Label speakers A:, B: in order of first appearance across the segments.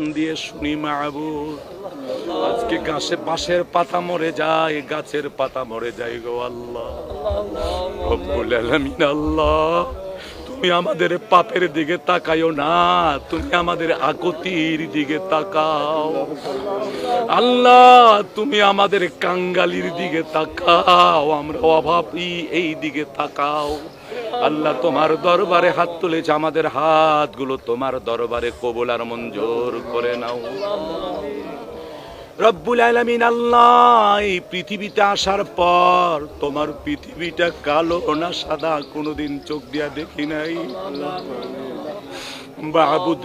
A: দিয়ে শুনি মাহবুব আজকে গাছে বাঁশের পাতা মরে যায়, গাছের পাতা মরে যায় গো আল্লাহ। রব্বুল আলামিন আল্লাহ, তুমি আমাদের পাপের দিকে তাকাইও না, তুমি আমাদের আকতির দিকে তাকাও। আল্লাহ, তুমি আমাদের কাঙ্গালির দিকে তাকাও আমরা অভাবী এই দিকে তাকাও। আল্লাহ তোমার দরবারে হাত তুলেছে, আমাদের হাতগুলো তোমার দরবারে কবুল আর মঞ্জুর করে নাও। রব্বুল আলামিন আল্লাহ, এই পৃথিবীতে আসার পর তোমার পৃথিবীটা কালো না সাদা, কোনোদিন চোখ দিয়া দেখি নাই। বাবুদ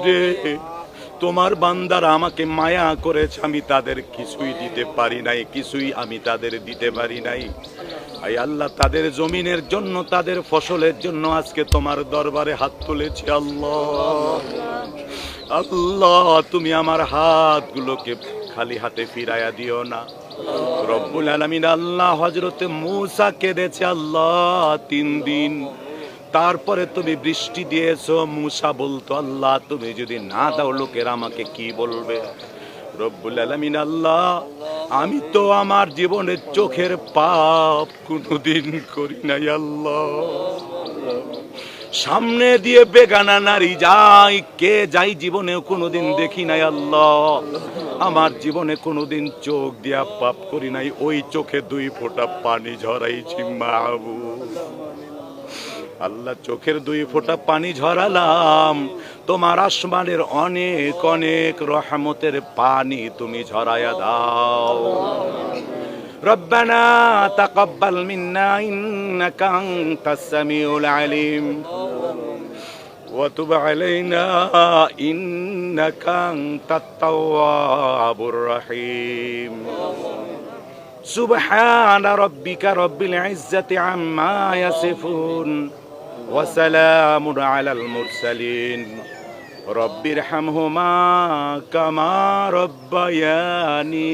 A: তোমার বান্দারা আমাকে মায়া করেছে, আমি তাদের কিছুই দিতে পারি নাই, কিছুই আমি তাদের দিতে পারি নাই। আই আল্লাহ তাদের জমিনের জন্য, তাদের ফসলের জন্য আজকে তোমার দরবারে হাত তুলেছি আল্লাহ। আল্লাহ, তুমি আমার হাতগুলোকে খালি হাতে ফিরাইয়া দিও না। রব্বুল আলামিন আল্লাহ হজরতে মূসা কেঁদেছে আল্লাহ তিন দিন। তারপরে তুমি বৃষ্টি দিয়েছ, মূসা বলতো, আল্লাহ, তুমি যদি না দাও, লোকের আমাকে কি বলবে? রব্বুল আলামিন আল্লাহ আমি তো আমার জীবনের চোখের পাপ কোনোদিন করি নাই, আল্লাহ। সামনে দিয়ে বেগানা নারী যাই, কে যাই জীবনেও কোনোদিন দেখি নাই, আল্লাহ। আমার জীবনে কোনোদিন চোখ দিয়া পাপ করি নাই, ওই চোখে দুই ফোঁটা পানি ঝরাইছি মাহবু আল্লাহ, চোখের দুই ফোঁটা পানি ঝরালাম তোমার আসমানের অনেক অনেক রহমতের পানি তুমি ঝরাইয়া দাও ربنا تقبل منا إنك أنت السميع العليم وتب علينا إنك أنت التواب الرحيم سبحان ربك رب العزة عما يصفون وسلام على المرسلين رب ارحمهما كما ربياني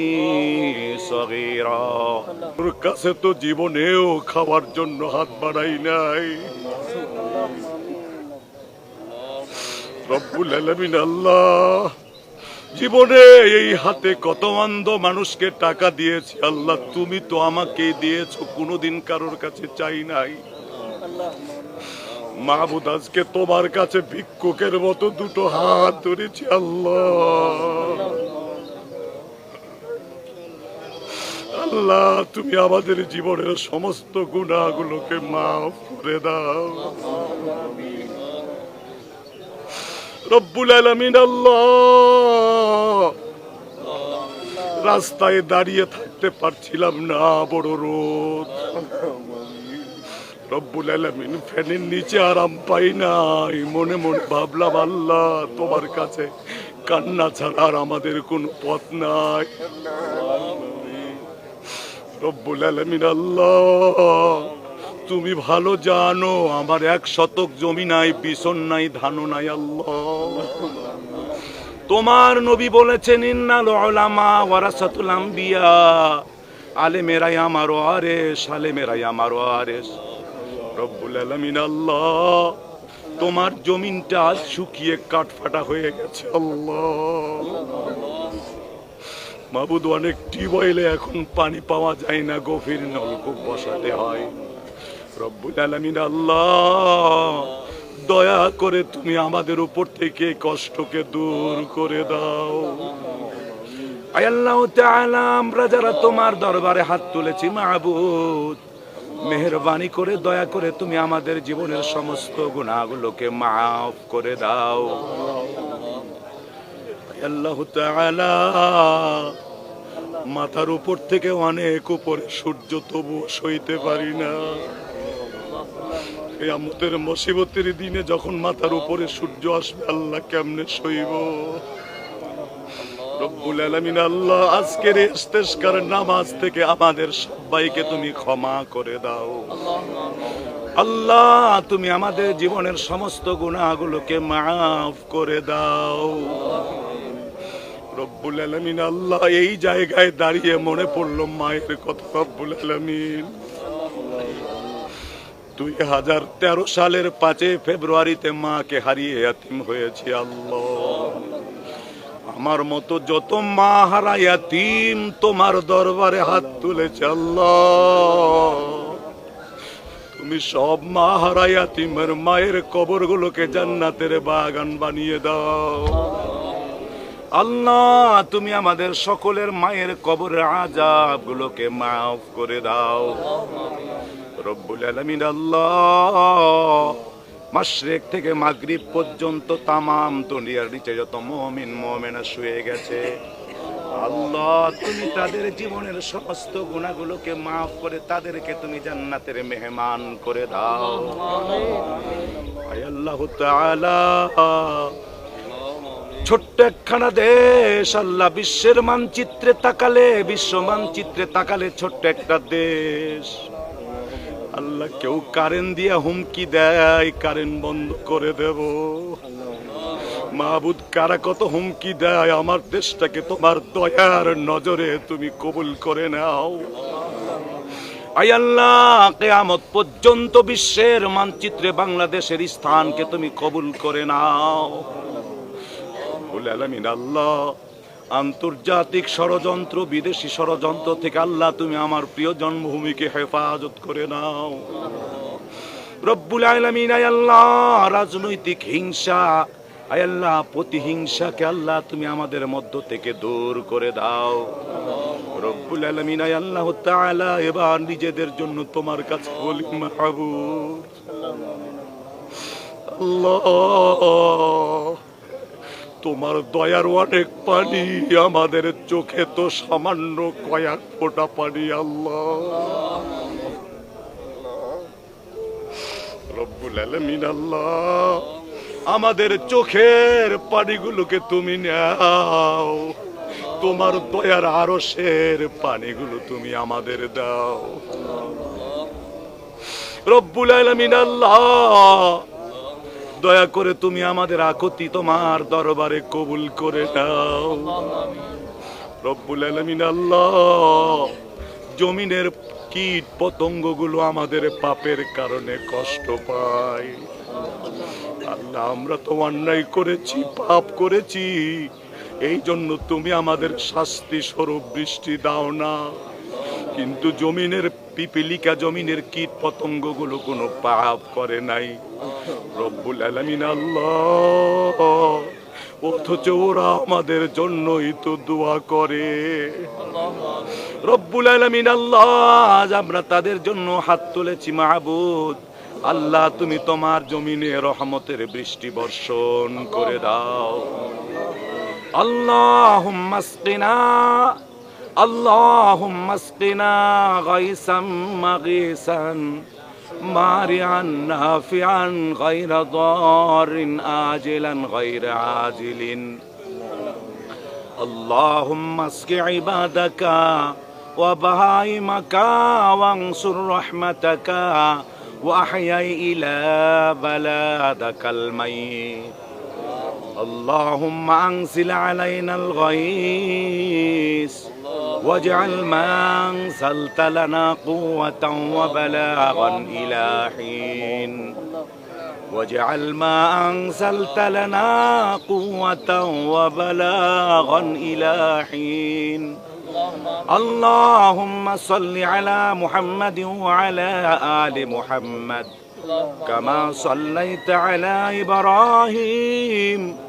A: صغيرا তোর কাছে তো জীবনেও খাওয়ার জন্য হাত বাড়াই নাই রব্বুল আলামিন আল্লাহ জীবনে এই হাতে কত অন্ধ মানুষকে টাকা দিয়েছি আল্লাহ তুমি তো আমাকে দিয়েছো কোনোদিন কারোর কাছে চাই নাই মাহবুদ আজকে তোমার কাছে ভিক্ষুকের মতো দুটো হাত ধরেছি, আল্লাহ। আল্লাহ, তুমি আমাদের জীবনের সমস্ত গুণাগুলোকে মাফ করে দাও। রব্বুল আলমিন, আল্লাহ। রাস্তায় দাঁড়িয়ে থাকতে পারছিলাম না, বড় রোদ। রব্বুল ফ্যানের নিচে আরাম পাই নাই। মনে মনে ভাবলাম, আল্লাহ, তোমার কাছে কান্না ছাড়া আর আমাদের কোনো পথ নাই। রব্বুল আলমিন, আল্লাহ, তুমি ভালো জানো, আমার এক শতক জমি নাই বিছন নাই ধানও নাই, আল্লাহ। তোমার নবী বলেছেন, ইন্নাল উলামা ওয়ারাসাতুল আম্বিয়া। আলেমেরাই আমার ওয়ারেস আলেমেরাই আমার ওয়ারেস রব্বুল আলামিন, আল্লাহ, তোমার জমিনটা আজ শুকিয়ে কাঠফাটা হয়ে গেছে, আল্লাহ। মাবুদ অনেক টিউবওয়েলে এখন পানি পাওয়া যায় না, গভীর নলকূপ বসাতে হয়। রব্বুল আলামিন, আল্লাহ, দয়া করে তুমি আমাদের উপর থেকে কষ্টকে দূর করে দাও। আল্লাহ আমরা যারা তোমার দরবারে হাত তুলেছি মাহবুদ মেহরবানি করে, দয়া করে তুমি আমাদের জীবনের সমস্ত গুণাগুলোকে মাফ করে দাও। আল্লাহ মাথার উপর থেকে অনেক উপরে সূর্য তবু সইতে পারি না। এই মসিবতের দিনে যখন মাথার উপরে সূর্য আসবে, আল্লাহ কেমনে সইব? রব্বুল আলামিন আল্লাহ, আজকের ইস্তেস্কার নামাজ থেকে আমাদের সবাইকে তুমি ক্ষমা করে দাও। আল্লাহ, তুমি আমাদের জীবনের সমস্ত গুণাগুলোকে মাফ করে দাও। রব্বুল আলামিন আল্লাহ, এই জায়গায় দাঁড়িয়ে মনে পড়ল মায়ের কথা, রব্বুল আলামিন। দুই হাজার তেরো সালের পাঁচই ফেব্রুয়ারিতে মাকে হারিয়ে এতিম হয়েছি আল্লাহ। আমার মতো যত মা হারাইয়া তিম তোমার দরবারে হাত তুলেছে আল্লাহ। তুমি সব মা হারাইয়া তিমের মায়ের কবরগুলোকে জান্নাতের বাগান বানিয়ে দাও। আল্লাহ, তুমি আমাদের সকলের মায়ের কবরের আজাব গুলোকে মাফ করে দাও। রব্বুল আলমিন, আল্লাহ। মাশরেক থেকে মাগরিব পর্যন্ত তামাম দুনিয়ার নিচে যত মমিন মমেনা শুয়ে গেছে। আল্লাহ, তুমি তাদের জীবনের সমস্ত গুণাগুলোকে মাফ করে তাদেরকে তুমি জান্নাতের মেহমান করে দাও। আল্লাহ ছোট্ট একখানা দেশ, আল্লাহ বিশ্বের মানচিত্রে তাকালে, বিশ্ব মানচিত্রে তাকালে ছোট্ট একটা দেশ। আল্লাহ কেউ কারেন্ট দিয়া হুমকি দেয় কারেন্ট বন্ধ করে দেব। মাহবুদ কারা কত হুমকি দেয়, আমার দেশটাকে তোমার দয়ার নজরে তুমি কবুল করে নাও। আল্লাহ, কেয়ামত পর্যন্ত বিশ্বের মানচিত্রে বাংলাদেশের স্থানকে তুমি কবুল করে নাও। আল্লাহ আন্তর্জাতিক ষড়যন্ত্র, বিদেশি ষড়যন্ত্র থেকে আল্লাহ তুমি আমার প্রিয় জন্মভূমিকে হেফাজত করে নাও। রব্বুল আলামিন আল্লাহ, রাজনৈতিক হিংসা আল্লাহ, প্রতিহিংসাকে আল্লাহ তুমি আমাদের মধ্য থেকে দূর করে দাও। রব্বুল আলামিন আল্লাহ তাআলা, এবার নিজেদের জন্য তোমার কাছে বলি, মাহবুব। আল্লাহ। তোমার দয়ার অনেক পানি, আমাদের চোখে তো সামান্য কয়েক ফোটা পানি, আল্লাহ। রব্বুল আলামিন, আল্লাহ। আমাদের চোখের পানিগুলোকে তুমি নাও। তোমার দয়ার আরশের পানিগুলো তুমি আমাদের দাও। রব্বুল আলামিন, আল্লাহ। দয়া করে তুমি আমাদের আকতি তোমার দরবারে কবুল করে নাও। রব্বুল আলামিন আল্লাহ, জমিনের কীট পতঙ্গগুলো আমাদের পাপের কারণে কষ্ট পায়। আল্লাহ, আমরা তো অন্যায় করেছি, পাপ করেছি। এই জন্য তুমি আমাদের শাস্তি স্বরূপ বৃষ্টি দাও না। কিন্তু জমিনের পিপিলিকা জমিনের কীট পতঙ্গগুলো কোনো পাপ করে নাই। রব্বুল আলামিন আল্লাহ। অথচ ওরা আমাদের জন্যই তো দোয়া করে। রব্বুল আলামিন আল্লাহ, আজ আমরা তাদের জন্য হাত তুলেছি মাহবুদ। আল্লাহ, তুমি তোমার জমিনে রহমতের বৃষ্টি বর্ষণ করে দাও। আল্লাহ মাসকিনা اللهم اسقنا غيثا مغيثا مارعا نافعا غير ضار آجلا غير عاجل. اللهم اسق عبادك وبهائمك وانصر رحمتك وأحيي إلى بلادك الميت. اللهم أنزل علينا الغيث. واجعل ما أنزلت لنا قوة وبلاغا إلى حين. واجعل ما أنزلت لنا قوة وبلاغا إلى حين. اللهم صل على محمد وعلى آل محمد كما صليت على إبراهيم.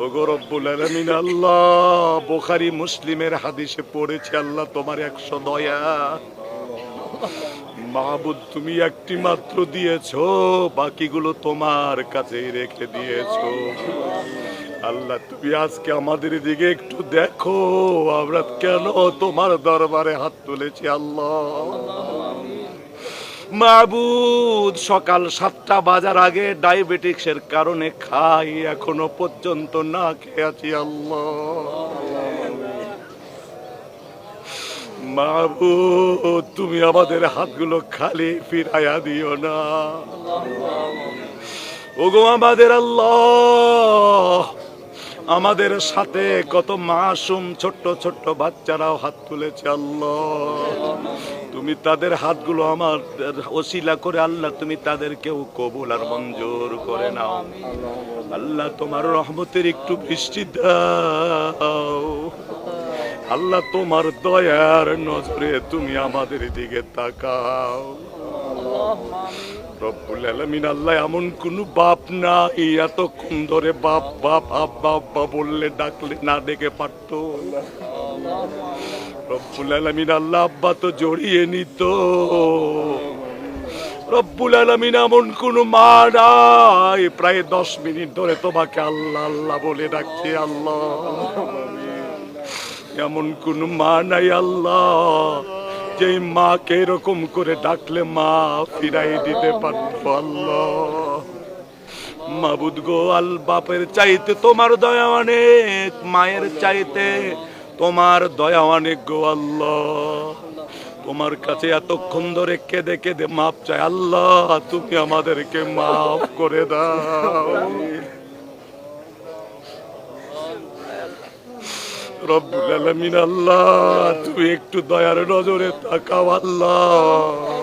A: ওগো রব্বুল আলামিন, আল্লাহ মুসলিমের হাদিসে আল্লাহ তোমার একশো দয়া। মাহবুদ তুমি একটি মাত্র দিয়েছ, বাকিগুলো তোমার কাছেই রেখে দিয়েছ। আল্লাহ, তুমি আজকে আমাদের দিকে একটু দেখো, আমরা কেন তোমার দরবারে হাত তুলেছি, আল্লাহ। মাবুদ সকাল সাতটা বাজার আগে ডায়াবেটিক্সের কারণে খাই এখনও পর্যন্ত না খেয়ে আছি আল্লাহ তুমি আমাদের হাতগুলো খালি ফিরাইয়া দিও না। ওগো আমাদের আল্লাহ আমাদের সাথে কত মাসুম ছোট্ট ছোট্ট বাচ্চারাও হাত তুলেছে আল্লাহ। তুমি তাদের হাতগুলো আমার ওসিলা করে আল্লাহ, তুমি তাদেরকেও কবুল আর মঞ্জুর করে নাও। আল্লাহ তোমার রহমতের একটু বৃষ্টি দাও। আল্লাহ তোমার দয়ার নজরে তুমি আমাদের দিকে তাকাও। রব্বুল আলামিন, আল্লাহ এমন কোন বাপ না এতক্ষণ ধরে বাপ বাপ, আব্বা আব্বা বললে, ডাকলে, না ডেকে পারতো। রব্বুল আলামিন, আল্লাহ আব্বা তো জড়িয়ে নিত। রব্বুল আলামিন, এমন কোন মা নাই। প্রায় দশ মিনিট ধরে তোমাকে আল্লাহ আল্লাহ বলে ডাকছে, আল্লাহ। এমন কোন মা নাই, আল্লাহ। যে মাকে এরকম করে ডাকলে মা ফিরাই দিতে পারতো আল্লাহ মাবুদ গো, আল বাপের চাইতে তোমার দয়া অনেক, মায়ের চাইতে তোমার দয়া অনেক গো আল্লাহ। তোমার কাছে এতক্ষণ ধরে কেঁদে কেঁদে মাপ চাই। আল্লাহ, তুমি আমাদেরকে মাফ করে দাও। রব্বুল আলমিন আল্লাহ তুমি একটু দয়ার নজরে তাকাও আল্লাহ।